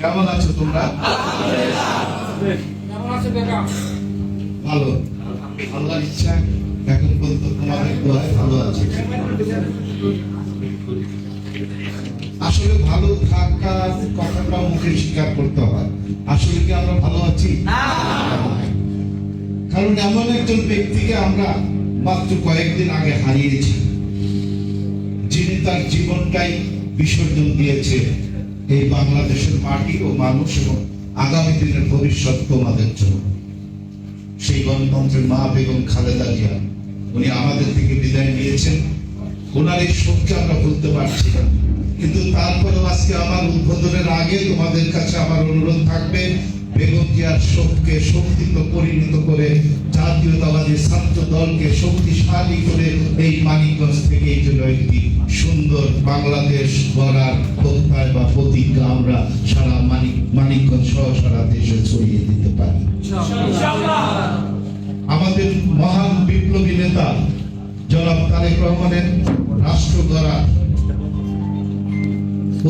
কেমন আছো তোমরা? ভালো। আল্লাহর ইচ্ছা এখন পর্যন্ত তোমাদের দোয়ায় ভালো আছে। আসলে ভালো থাকার কথাটা মুখে স্বীকার করতে হয়। আসলে কি আমরা ভালো আছি? কারণ এমন একজন ব্যক্তিকে আমরা মাত্র কয়েকদিন আগে হারিয়েছি। যিনি তার জীবনটাই বিসর্জন দিয়েছে এই বাংলাদেশের মাটি ও মানুষ এবং আগামী দিনের ভবিষ্যৎ তোমাদের জন্য। সেই গণতন্ত্রের মা বেগম খালেদা জিয়া, উনি আমাদের থেকে বিদায় নিয়েছেন। ওনার এই শোককে আমরা ভুলতে পারছি না। কিন্তু তারপরেও আজকে আমার উদ্বোধনের আগে তোমাদের কাছে আমার অনুরোধ থাকবে, বেগম জিয়ার শোককে শক্তিত পরিণত করে জাতীয়তাবাদী ছাত্র দলকে শক্তিশালী করে এই মানিকগঞ্জ সুন্দর বাংলাদেশ গড়ার প্রত্যয় বা প্রতিজ্ঞা আমরা সারা মানিক মানিকগঞ্জ সহ সারা দেশে ছড়িয়ে দিতে পারি। আমাদের মহান বিপ্লবী নেতা জনাব তারেক রহমানের রাষ্ট্র গড়া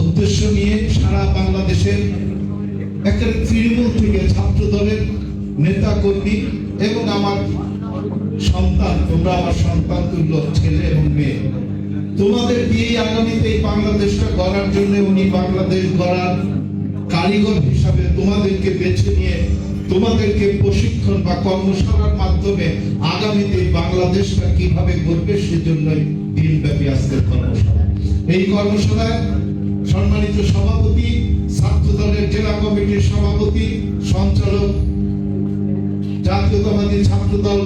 উদ্দেশ্য নিয়ে সারা বাংলাদেশের একটা তৃণমূল থেকে ছাত্র দলের নেতা কর্মী এবং আমার সন্তান তোমরা আমার সন্তান তুল্য ছেলে এবং মেয়ে। তোমাদের দিয়ে আগামীতে এই বাংলাদেশটা গড়ার জন্য উনি বাংলাদেশ গড়ার কারিগর হিসাবে তোমাদেরকে বেছে নিয়ে, তোমাদেরকে প্রশিক্ষণ বা কর্মশালার মাধ্যমে আগামীতে বাংলাদেশটা কীভাবে গড়বে সেজন্যই দিনব্যাপী আজকের কর্মশালা। এই কর্মশালায় সম্মানিত সভাপতি ছাত্র দলের জেলা কমিটির সভাপতি, সঞ্চালক, জাতীয়তাবাদী ছাত্র দল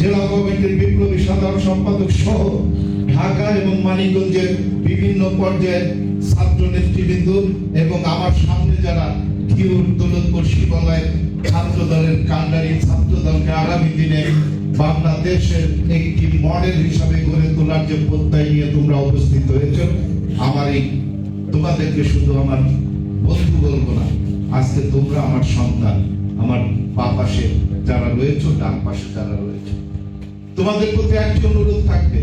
জেলা কমিটির বিপ্লবী সাধারণ সম্পাদক সহ ঢাকা এবং মানিকগঞ্জের বিভিন্ন পর্যায়ের ছাত্র নেতৃবৃন্দ এবং আমার সামনে যারা শিবালয়ের ছাত্র দলের কান্ডারি ছাত্র দলকে আগামী দিনে বাংলাদেশের একটি মডেল হিসাবে গড়ে তোলার যে প্রত্যয় নিয়ে তোমরা উপস্থিত হয়েছ, আমার এই তোমাদেরকে শুধু আমার বন্ধু বলব না, আজকে তোমরা আমার সন্তান, আমার বা পাশে যারা রয়েছে, ডান পাশে যারা রয়েছে, তোমাদের প্রতি একটি অনুরোধ থাকবে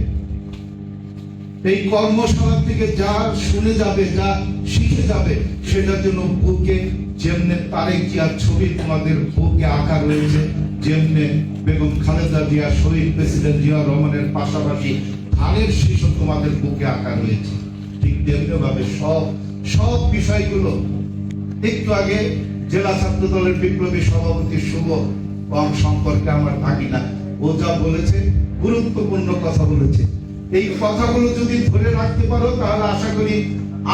এই কর্মশালা থেকে যা শুনে যাবে, যা শিখে যাবে, সেটার জন্য বুকে যেমনে তারেক জিয়ার ছবি তোমাদের বুকে আঁকা রয়েছে, যেমনে বেগম খালেদা জিয়া শহীদ প্রেসিডেন্ট জিয়া রহমানের পাশাপাশি ধানের শিশু তোমাদের বুকে আঁকা রয়েছে। ঠিক তেমনি ভাবে সব সব বিষয়গুলো একটু আগে জেলা ছাত্র দলের বিপ্লবী সভাপতি শুভ কম সম্পর্কে আমার থাকি না ও যা বলেছে, গুরুত্বপূর্ণ কথা বলেছে। এই কথাগুলো যদি ধরে রাখতে পারো, তাহলে আশা করি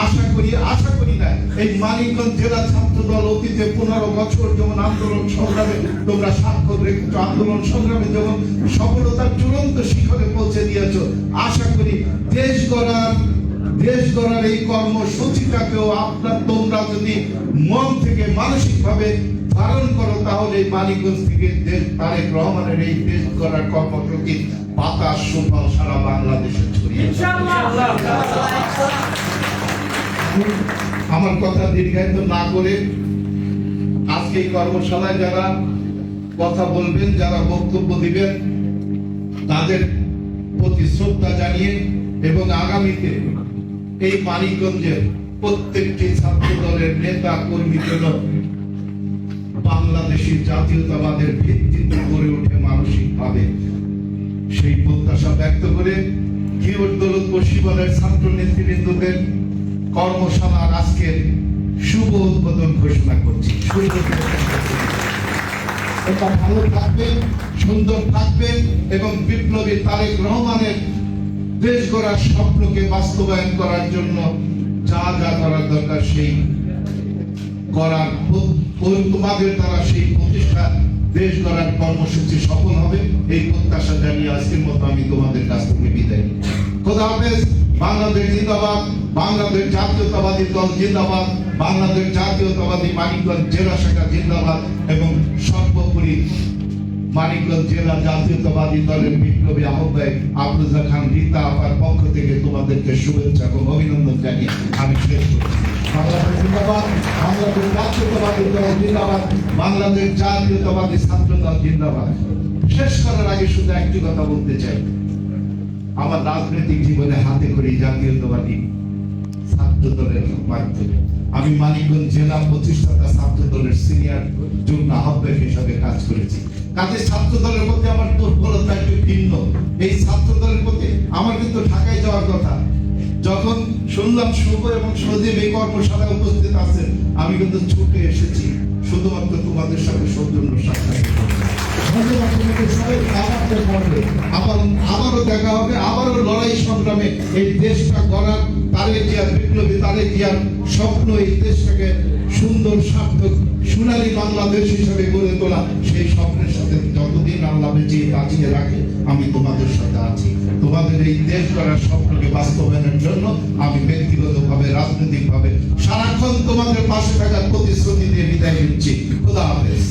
আশা করি আশা করি না, এই মানিকগঞ্জ জেলা ছাত্র দল অতীতে পনেরো বছর যেমন আন্দোলন সংগ্রামে, তোমরা স্বাক্ষর রেখেছো। আন্দোলন সংগ্রামে যেমন সফলতার চূড়ান্ত শিখরে পৌঁছে দিয়েছ, আশা করি দেশ গড়ার দেশ গড়ার এই কর্মসূচিটাকেও আপনার, তোমরা যদি মন থেকে মানসিক ভাবে ধারণ করো তাহলে মানিকগঞ্জ থেকে দেশ তারেক রহমানের এই দেশ গড়ার কর্মসূচি বাতাস সুফল সারা বাংলাদেশে আমার কথা দীর্ঘায়িত না করে আজকে এই কর্মশালায় যারা কথা বলবেন, যারা বক্তব্য দিবেন, তাদের প্রতি শ্রদ্ধা জানিয়ে এবং আগামীতে এই মানিকগঞ্জের প্রত্যেকটি ছাত্র দলের নেতা কর্মী যেন বাংলাদেশি জাতীয়তাবাদের ভিত্তিতে গড়ে ওঠে মানসিক ভাবে সেই প্রত্যাশা ব্যক্ত করে শিবনের ছাত্র নেতৃবৃন্দদের কর্মশালার আজকের শুভ উদ্বোধন ঘোষণা করছি। এটা ভালো থাকবে, সুন্দর থাকবে এবং বিপ্লবী তারেক রহমানের দেশ গড়ার স্বপ্নকে বাস্তবায়ন করার জন্য যা যা করার দরকার সেই করার তোমাদের দ্বারা সেই প্রতিষ্ঠা দেশ গড়ার কর্মসূচি সফল হবে। এই প্রত্যাশা জানিয়ে আজকের মতো আমি তোমাদের কাছ থেকে বিদায় খোদা হাফেজ, বাংলাদেশ জিন্দাবাদ, বাংলাদেশ জাতীয়তাবাদী দল জিন্দাবাদ, বাংলাদেশ জাতীয়তাবাদী মানিকগঞ্জ জেলা শাখা জিন্দাবাদ এবং সর্বোপরি মানিকগঞ্জ জেলা জাতীয়তাবাদী দলের বিপ্লবী আহ্বায়ক আফরোজা খান, রীতা আপার পক্ষ থেকে তোমাদেরকে শুভেচ্ছা এবং অভিনন্দন জানিয়ে আমি শেষ করছি। আমি মানিকগঞ্জ জেলা প্রতিষ্ঠাতা ছাত্র দলের সিনিয়র যুগ্ম আহ্বায়ক হিসাবে কাজ করেছি। কাজে ছাত্র দলের প্রতি আমার দুর্বলতা একটু ভিন্ন। এই ছাত্র দলের প্রতি আমার কিন্তু ঢাকায় যাওয়ার কথা। শুভ এবং সজীব এই কর্মশালায় উপস্থিত আছেন। আমি কিন্তু ছুটে এসেছি। শুধুমাত্র তোমাদের সাথে সৌজন্য সাক্ষাৎ আবার আবারও দেখা হবে। আবারও লড়াই সংগ্রামে এই দেশটা গড়ার তারেক জিয়ার বিপ্লবী তারেক জিয়ার স্বপ্ন এই দেশটাকে সুন্দর, সার্থক, সোনালী বাংলাদেশ হিসেবে গড়ে তোলা, সেই স্বপ্নের সাথে যতদিন আল্লাহ বেঁচে বাঁচিয়ে রাখে, আমি তোমাদের সাথে আছি। তোমাদের এই দেশ গড়ার স্বপ্নকে বাস্তবায়নের জন্য আমি ব্যক্তিগতভাবে, রাজনৈতিকভাবে সারাক্ষণ তোমাদের পাশে থাকার প্রতিশ্রুতি দিয়ে বিদায় নিচ্ছি। খোদা হাফেজ।